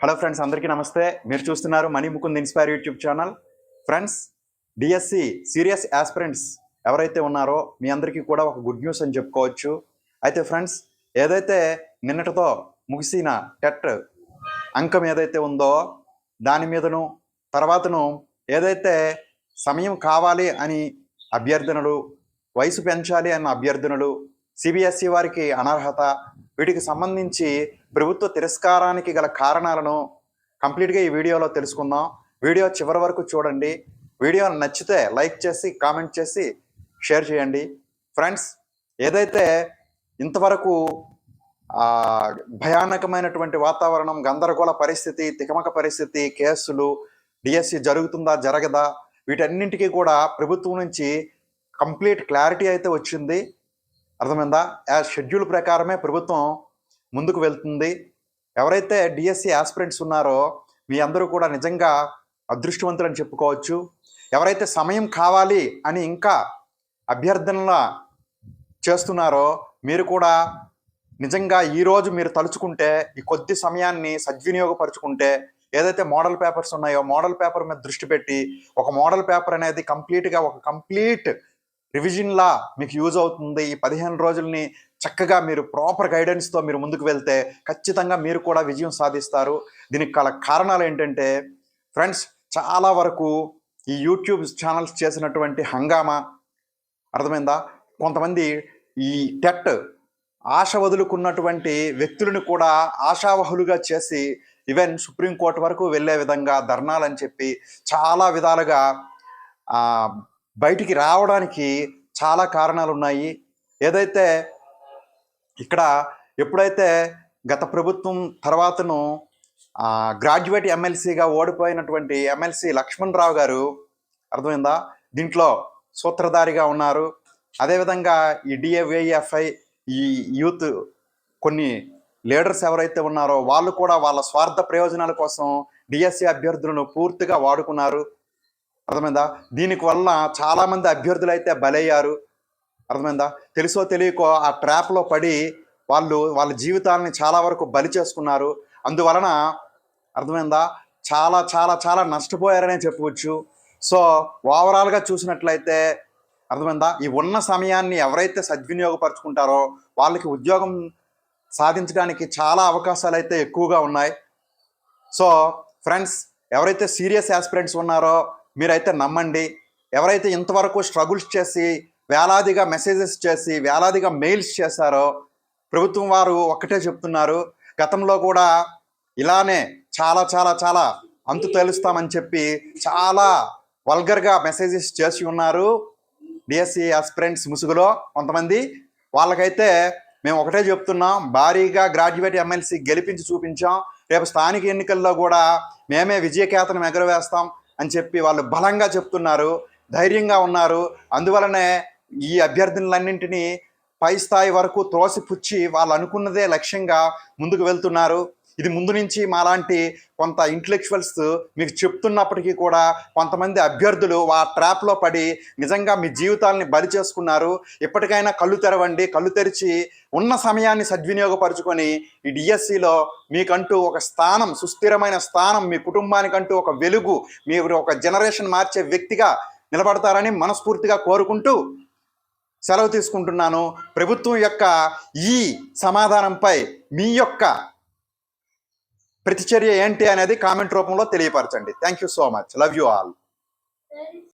Hello friends అందరికీ నమస్తే. మీరు చూస్తున్నారు Mani Mukund inspire YouTube channel friends DSC serious aspirants ఎవరైతే ఉన్నారో మీ అందరికీ కూడా ఒక గుడ్ న్యూస్ అని చెప్పుకోవచ్చు. అయితే ఫ్రెండ్స్ ఏదైతే నిన్నటితో ముగిసిన టెట్ అంకం ఏదైతే ఉందో దాని మీదను తర్వాతను ఏదైతే సమయం కావాలి అని అభ్యర్థనలు వయసు పెంచాలి అన్న అభ్యర్థనలు సిబిఎస్ఈ వారికి అనర్హత వీటికి సంబంధించి ప్రభుత్వ తిరస్కారానికి గల కారణాలను కంప్లీట్గా ఈ వీడియోలో తెలుసుకుందాం. వీడియో చివరి వరకు చూడండి. వీడియో నచ్చితే లైక్ చేసి కామెంట్ చేసి షేర్ చేయండి. ఫ్రెండ్స్ ఏదైతే ఇంతవరకు భయానకమైనటువంటి వాతావరణం గందరగోళ పరిస్థితి తికమక పరిస్థితి కేసులు డిఎస్సి జరుగుతుందా జరగదా వీటన్నింటికీ కూడా ప్రభుత్వం నుంచి కంప్లీట్ క్లారిటీ అయితే వచ్చింది. అర్థమైందా? యాజ్ షెడ్యూల్ ప్రకారమే ప్రభుత్వం ముందుకు వెళ్తుంది. ఎవరైతే డిఎస్సి ఆస్పిరెంట్స్ ఉన్నారో మీ అందరూ కూడా నిజంగా అదృష్టవంతులని చెప్పుకోవచ్చు. ఎవరైతే సమయం కావాలి అని ఇంకా అభ్యర్థనల చేస్తున్నారో మీరు కూడా నిజంగా ఈ రోజు మీరు తలుచుకుంటే ఈ కొద్ది సమయాన్ని సద్వినియోగపరుచుకుంటే ఏదైతే మోడల్ పేపర్స్ ఉన్నాయో మోడల్ పేపర్ మీద దృష్టి పెట్టి ఒక మోడల్ పేపర్ అనేది కంప్లీట్గా ఒక కంప్లీట్ రివిజన్లా మీకు యూజ్ అవుతుంది. ఈ పదిహేను రోజుల్ని చక్కగా మీరు ప్రాపర్ గైడెన్స్తో మీరు ముందుకు వెళ్తే ఖచ్చితంగా మీరు కూడా విజయం సాధిస్తారు. దీనికి గల కారణాలు ఏంటంటే ఫ్రెండ్స్ చాలా వరకు ఈ యూట్యూబ్ ఛానల్స్ చేసినటువంటి హంగామా అర్థమైందా? కొంతమంది ఈ టెట్ ఆశ వదులుకున్నటువంటి వ్యక్తులను కూడా ఆశావహులుగా చేసి ఈవెన్ సుప్రీంకోర్టు వరకు వెళ్ళే విధంగా ధర్నాలని చెప్పి చాలా విధాలుగా బయటికి రావడానికి చాలా కారణాలు ఉన్నాయి ఏదైతే ఇక్కడ ఎప్పుడైతే గత ప్రభుత్వం తర్వాతను గ్రాడ్యుయేట్ ఎమ్మెల్సీగా ఓడిపోయినటువంటి ఎమ్మెల్సీ లక్ష్మణ్ రావు గారు అర్థమైందా? దీంట్లో సూత్రధారిగా ఉన్నారు. అదేవిధంగా ఈ డిఏవైఎఫ్ఐ ఈ యూత్ కొన్ని లీడర్స్ ఎవరైతే ఉన్నారో వాళ్ళు కూడా వాళ్ళ స్వార్థ ప్రయోజనాల కోసం డిఎస్సి అభ్యర్థులను పూర్తిగా వాడుకున్నారు. అర్థమైందా? దీనికి వల్ల చాలామంది అభ్యర్థులు అయితే బలయ్యారు. అర్థమైందా? తెలుసో తెలియకో ఆ ట్రాప్లో పడి వాళ్ళు వాళ్ళ జీవితాలని చాలా వరకు బలి చేసుకున్నారు. అందువలన అర్థమైందా? చాలా చాలా చాలా నష్టపోయారనే చెప్పవచ్చు. సో ఓవరాల్గా చూసినట్లయితే అర్థమైందా? ఈ ఉన్న సమయాన్ని ఎవరైతే సద్వినియోగపరుచుకుంటారో వాళ్ళకి ఉద్యోగం సాధించడానికి చాలా అవకాశాలు అయితే ఎక్కువగా ఉన్నాయి. సో ఫ్రెండ్స్ ఎవరైతే సీరియస్ యాస్పిరెంట్స్ ఉన్నారో మీరైతే నమ్మండి. ఎవరైతే ఇంతవరకు స్ట్రగుల్స్ చేసి వేలాదిగా మెసేజెస్ చేసి వేలాదిగా మెయిల్స్ చేశారో ప్రభుత్వం వారు ఒక్కటే చెప్తున్నారు. గతంలో కూడా ఇలానే చాలా చాలా చాలా అంతు తెలుస్తామని చెప్పి చాలా వల్గర్గా మెసేజెస్ చేసి ఉన్నారు. డిఎస్సి ఆస్పిరెంట్స్ ముసుగులో కొంతమంది. వాళ్ళకైతే మేము ఒకటే చెప్తున్నాం. భారీగా గ్రాడ్యుయేట్ ఎమ్మెల్సీ గెలిపించి చూపించాం. రేపు స్థానిక ఎన్నికల్లో కూడా మేమే విజయకేతనం ఎగరవేస్తాం. అని చెప్పి వాళ్ళు బలంగా చెప్తున్నారు ధైర్యంగా ఉన్నారు. అందువలనే ఈ అభ్యర్థులన్నింటినీ పై స్థాయి వరకు త్రోసిపుచ్చి వాళ్ళు అనుకున్నదే లక్ష్యంగా ముందుకు వెళ్తున్నారు. ఇది ముందు నుంచి మాలాంటి కొంత ఇంటలెక్చువల్స్ మీకు చెప్తున్నప్పటికీ కూడా కొంతమంది అభ్యర్థులు ఆ ట్రాప్లో పడి నిజంగా మీ జీవితాలని బలి చేసుకున్నారు. ఇప్పటికైనా కళ్ళు తెరవండి కళ్ళు తెరిచి ఉన్న సమయాన్ని సద్వినియోగపరుచుకొని ఈ డిఎస్సిలో మీకంటూ ఒక స్థానం సుస్థిరమైన స్థానం మీ కుటుంబానికంటూ ఒక వెలుగు మీరు ఒక జనరేషన్ మార్చే వ్యక్తిగా నిలబడతారని మనస్ఫూర్తిగా కోరుకుంటూ సెలవు తీసుకుంటున్నాను. ప్రభుత్వం యొక్క ఈ సమాధానంపై మీ యొక్క ప్రతిచర్య ఏంటి అనేది కామెంట్ రూపంలో తెలియపరచండి. Thank you so much love you all